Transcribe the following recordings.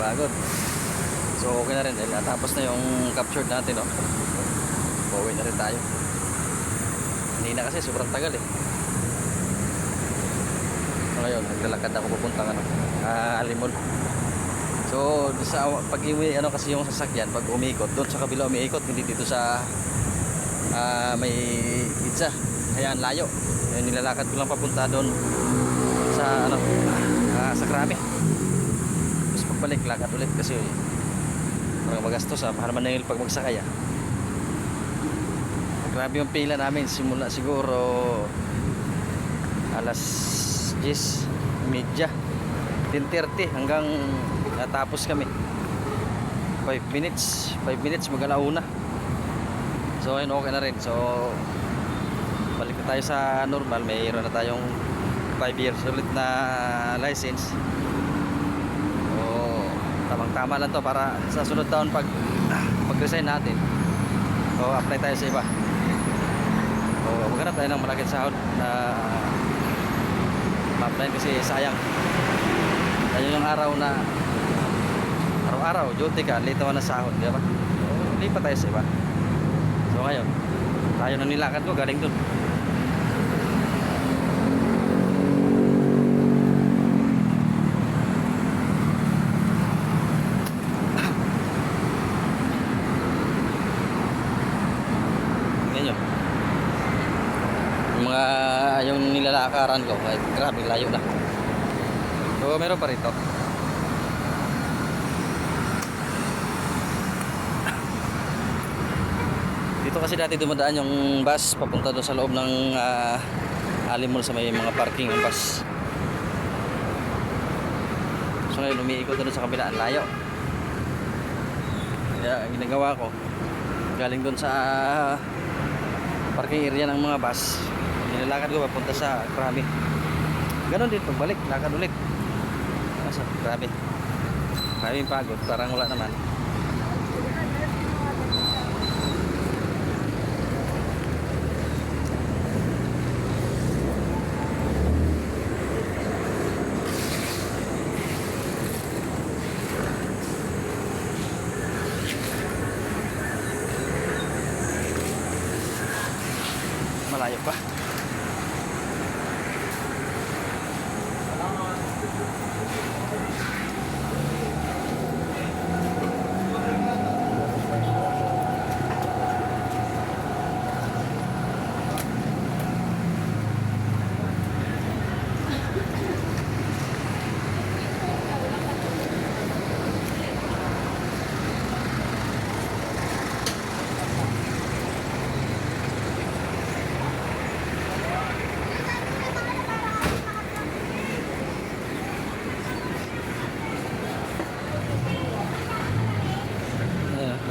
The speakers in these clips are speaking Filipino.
pagod. So okay na rin dahil natapos na yung captured natin no. Pauwi na rin tayo. Hindi na kasi sobrang tagal eh. So ngayon, naglalakad ako pupunta ano, ah, Alimol. So sa pag iwi ano kasi yung sasakyan pag umiikot doon sa kabila umiikot hindi dito sa ah, may pizza. Kaya layo. Kaya nilalakad ko lang papunta doon sa ano ah, sa Krami. Pagbalik lakad ulit kasi parang magastos ah. Mahal man na yung pag magsakay ah. Grabe yung pila namin simula siguro alas 10 media 10.30 hanggang natapos kami 5 minutes 5 minutes mag-alauna so ayun okay na rin so balik na tayo sa normal mayroon na tayong 5 years ulit na license tamang tama lang to para sa sunod taon pag pag resign natin. So apply tayo sa iba. So maghanap tayo ng malaking sahod na ma-apply kasi sayang. Yan yung araw na araw-araw duty ka late naman na sahod di ba? So, lipat tayo sa iba. So ngayon tayo nang nilakad ko galing dun mga yung nilalakaran ko, ay grabe layo na. So meron pa rito. Dito kasi dati dumadaan yung bus papunta doon sa loob ng uh, Alimol sa may mga parking ng bus. So ngayon umiikot doon sa kabila, ang layo. Kaya ang ginagawa ko, galing doon sa parking area ng mga bus, nilalakad ko papunta sa Krabi. Ganon din pagbalik, lakad ulit. Nasa Krabi. Maraming pagod, parang wala naman. Malayo pa.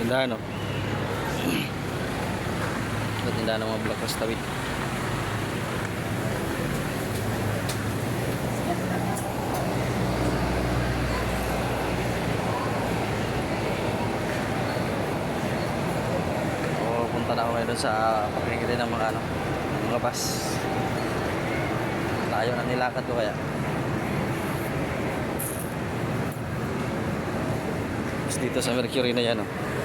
Tindahan o. Ito tindahan ng mga blockhouse tawid. So, punta na ako ngayon sa pakinggan ng mga ano, mga bus. Layo na nilakad ko kaya. Dito sa Mercury na yan, oh.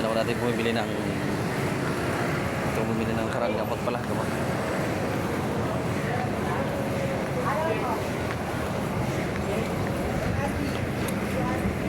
Ako natin bumibili ng ito bumibili ng karang gamot pala, gamot.